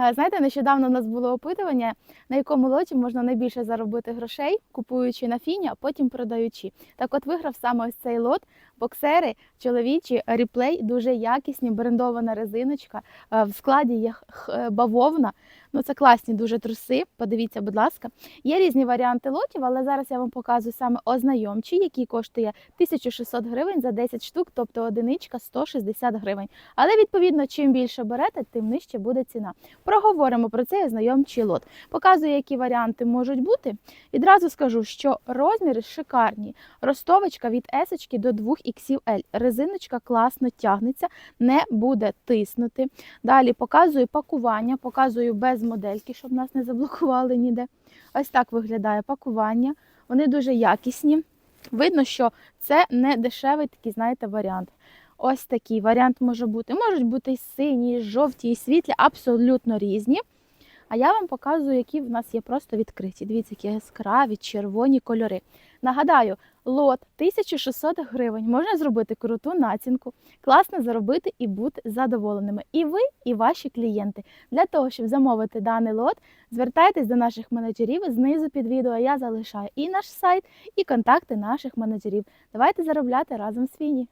Е, Знаєте, нещодавно у нас було опитування, на якому лоті можна найбільше заробити грошей, купуючи на фіні, а потім продаючи. Так от виграв саме ось цей лот. Боксери чоловічі ріплей, дуже якісні, брендована резиночка. Е, В складі є е, бавовна. Ну це класні дуже труси. Подивіться, будь ласка. Є різні варіанти лотів, але зараз я вам показую саме ознайомчий, який коштує 1600 гривень за 10 штук, тобто одиничка 160 гривень. Але відповідно, чим більше берете, тим нижче буде ціна. Проговоримо про цей ознайомчий лот. Показую, які варіанти можуть бути. Відразу скажу, що розміри шикарні. Ростовочка від S до 2XL. Резиночка класно тягнеться, не буде тиснути. Далі показую пакування, показую без модельки, щоб нас не заблокували ніде. Ось так виглядає пакування. Вони дуже якісні. Видно, що це не дешевий такий, знаєте, варіант. Ось такий варіант може бути. Можуть бути і сині, і жовті, і світлі, абсолютно різні. А я вам показую, які в нас є просто відкриті. Дивіться, які яскраві, червоні кольори. Нагадаю, лот 1600 гривень. Можна зробити круту націнку, класно заробити і бути задоволеними. І ви, і ваші клієнти. Для того, щоб замовити даний лот, звертайтесь до наших менеджерів. Знизу під відео я залишаю і наш сайт, і контакти наших менеджерів. Давайте заробляти разом з Фіні.